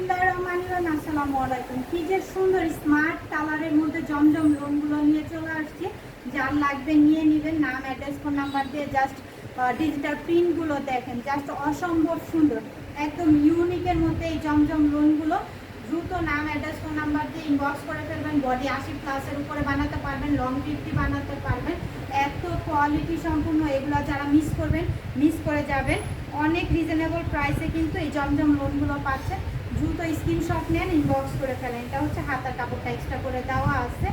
বিসমিল্লাহ রহমান রহিম আসসালামু আলাইকুম। কি যে সুন্দর স্মার্ট কালারের মধ্যে জমজম লোনগুলো নিয়ে চলে আসছে। যার লাগবে নিয়ে নেবেন। নাম অ্যাড্রেস ফোন নাম্বার দিয়ে জাস্ট ডিজিটাল প্রিন্টগুলো দেখেন। জাস্ট অসম্ভব সুন্দর। একদম ইউনিকের মধ্যে এই জমজম লোনগুলো দ্রুত নাম অ্যাড্রেস ফোন নাম্বার দিয়ে ইনবক্স করে ফেলবেন। বডি আশি প্লাসের উপরে বানাতে পারবেন লং ফিফটি বানাতে পারবেন। এত কোয়ালিটি সম্পূর্ণ এগুলো যারা মিস করবেন মিস করে যাবেন। অনেক রিজনেবল প্রাইসে কিন্তু এই জমজম লোনগুলো পাচ্ছেন। দ্রুত স্ক্রিনশট নেন ইনবক্স করে ফেলেন। এটা হচ্ছে হাতার কাপড়টা এক্সট্রা করে দেওয়া আছে।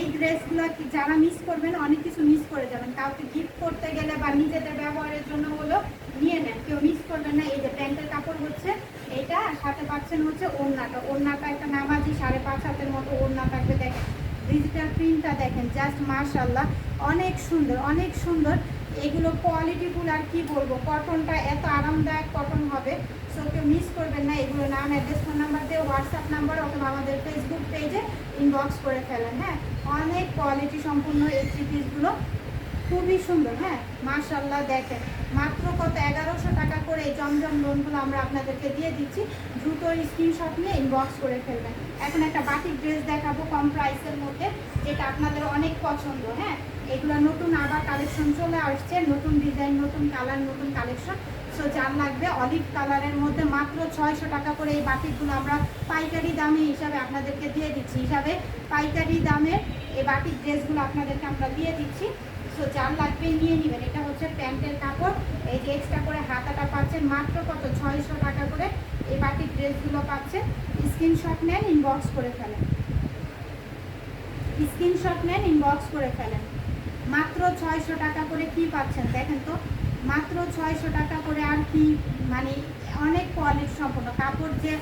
এই ড্রেসগুলো যারা মিস করবেন, অনেক কিছু মিস করে যাবেন। কাউকে গিফট করতে গেলে বা নিজেদের ব্যবহারের জন্য হলো, নিয়ে নেন। কেউ মিস করবেন না। এই যে প্যান্টের কাপড় হচ্ছে এটা সাথে পাচ্ছেন হচ্ছে ওড়নাটা। ওড়নাটা একটা নামাজি সাড়ে পাঁচ হাতের মতো ওড়না থাকবে, দেখেন। ডিজিটাল প্রিন্টটা দেখেন জাস্ট মার্শাল্লাহ অনেক সুন্দর অনেক সুন্দর। এগুলো কোয়ালিটিফুল আর কি বলব? কটনটা এত আরামদায়ক কটন হবে সো কেউ মিস করবেন না। এগুলো নাম অ্যাড্রেস ফোন নাম্বার দিয়ে হোয়াটসঅ্যাপ নাম্বার অথবা আমাদের ফেসবুক পেজে ইনবক্স করে ফেলেন হ্যাঁ? অনেক কোয়ালিটি সম্পূর্ণ এই থ্রি পিসগুলো খুবই সুন্দর হ্যাঁ? মার্শাল্লাহ দেখেন। মাত্র কত? এগারোশো টাকা করে এই জমজম লোনগুলো আমরা আপনাদেরকে দিয়ে দিচ্ছি। দ্রুত স্ক্রিনশট নিয়ে ইনবক্স করে ফেলবেন। এখন একটা বাটিক ড্রেস দেখাবো কম প্রাইসের মধ্যে, যেটা আপনাদের অনেক পছন্দ হ্যাঁ? এগুলো নতুন আবার কালেকশন চলে আসছে, নতুন ডিজাইন নতুন কালার নতুন কালেকশন সো যার লাগবে অলিভ কালারের মধ্যে মাত্র ছয়শো টাকা করে এই বাটিকগুলো আমরা পাইকারি দামে হিসাবে আপনাদেরকে দিয়ে দিচ্ছি। হিসাবে পাইকারি দামে এই বাটিক ড্রেসগুলো আপনাদেরকে আমরা দিয়ে দিচ্ছি। সো যার লাগবে নিয়ে নেবেন। এটা হচ্ছে প্যান্টের কাপড়। এই যে এক্সট্রা করে হাতাটা পাচ্ছেন মাত্র কত? ছয়শো টাকা করে এই বাটিক ড্রেসগুলো পাচ্ছেন। স্ক্রিনশট নেন ইনবক্স করে ফেলেন। স্ক্রিনশট নেন ইনবক্স করে ফেলেন। মাত্র ছয়শো টাকা করে কি পাচ্ছেন? দেখেন তো, মাত্র ছয়শো টাকা করে আর কি মানে অনেক কোয়ালিটি সম্পন্ন। কাপড় যে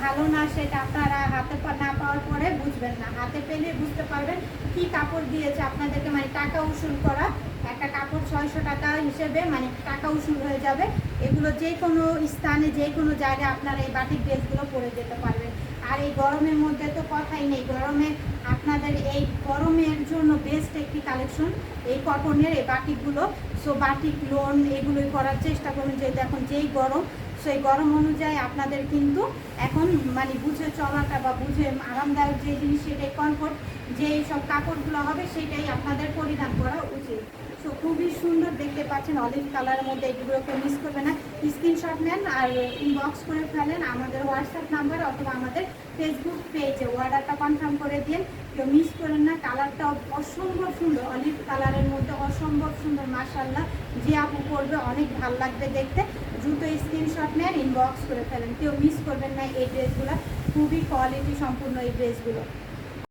ভালো না, সেটা আপনারা হাতে না পাওয়ার পরে বুঝবেন না। হাতে পেলে বুঝতে পারবেন কি কাপড় দিয়েছে আপনাদেরকে মানে টাকা উসুল করা। একটা কাপড় ছয়শো টাকা হিসেবে মানে টাকা উসুল হয়ে যাবে। এগুলো যে কোনো স্থানে, যে কোনো জায়গায় আপনারা এই বাটিক ড্রেসগুলো পরে যেতে পারবেন। আর এই গরমের মধ্যে তো কথাই নেই। গরমে আপনাদের এই গরমের জন্য বেস্ট একটি কালেকশন এই কটনের এই বাটিকগুলো। সো বাটিক লোন এগুলোই করার চেষ্টা করুন। যেহেতু এখন যেই গরম সেই গরম অনুযায়ী আপনাদের কিন্তু এখন মানে বুঝে চলাটা বা বুঝে আরামদায়ক যে জিনিস সেটাই কমফোর্ট যে সব কাপড়গুলো হবে সেটাই আপনাদের পরিধান করা উচিত। সো খুবই সুন্দর দেখতে পাচ্ছেন অলিভ কালারের মধ্যে এগুলোকে মিস করবে না। স্ক্রিনশট নেন আর ইনবক্স করে ফেলেন আমাদের হোয়াটসঅ্যাপ নাম্বার অথবা আমাদের ফেসবুক পেজে অর্ডারটা কনফার্ম করে দিন। কেউ মিস করেন না। কালারটা অসম্ভব সুন্দর অলিভ কালারের মধ্যে অসম্ভব সুন্দর মাসাল্লাহ যে আপু করবে অনেক ভালো লাগবে দেখতে। দ্রুত স্ক্রিনশট নেন ইনবক্স করে ফেলেন। কেউ মিস করবেন না এই ড্রেসগুলো খুবই কোয়ালিটি সম্পূর্ণ এই ড্রেসগুলো